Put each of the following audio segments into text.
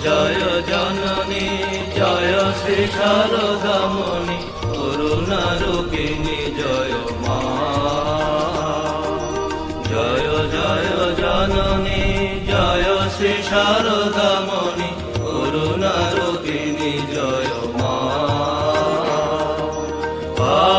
জয় জননী, জয় শ্রী শারদামণি করুণা রূপিণী জয় মা। জয় জয় জননী, জয় শ্রী শারদামণি করুণা রূপিণী জয় মা।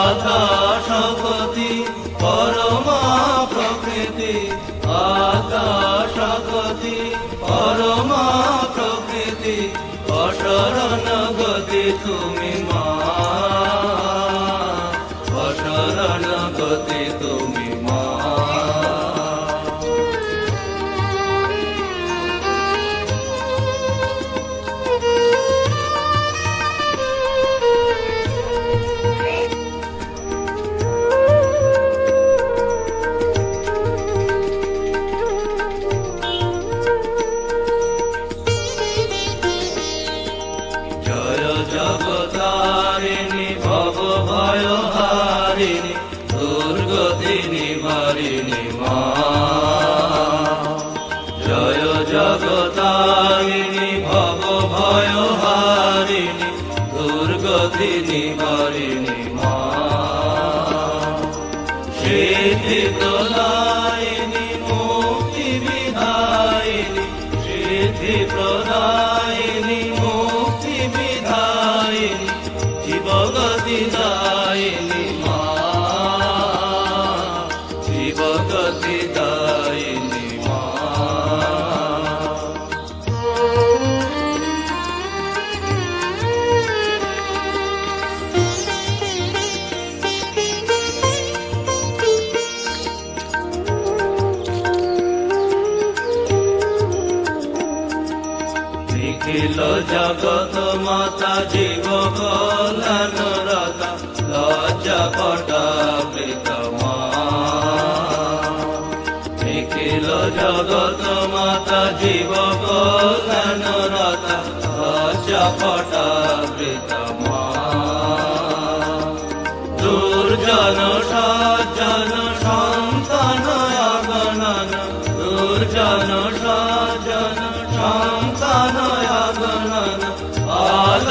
আকাশপতি পরমা প্রকৃতি আকাশপতি অসরণ গতি তুমি মা। অসরণ জগতারিণী ভব ভয় হারিণী দুর্গতি নিবারিণী মা। সিদ্ধি প্রদায়িনী মুক্তি বিধায়িনী সিদ্ধি প্রদায়িনী নিখিল জগত মাতা জীব কল্যাণ রতা লজ্জা পটাবৃত মা নিখিল জগত মাতা জীব কল্যাণ রতা লজ্জা পটাবৃত মা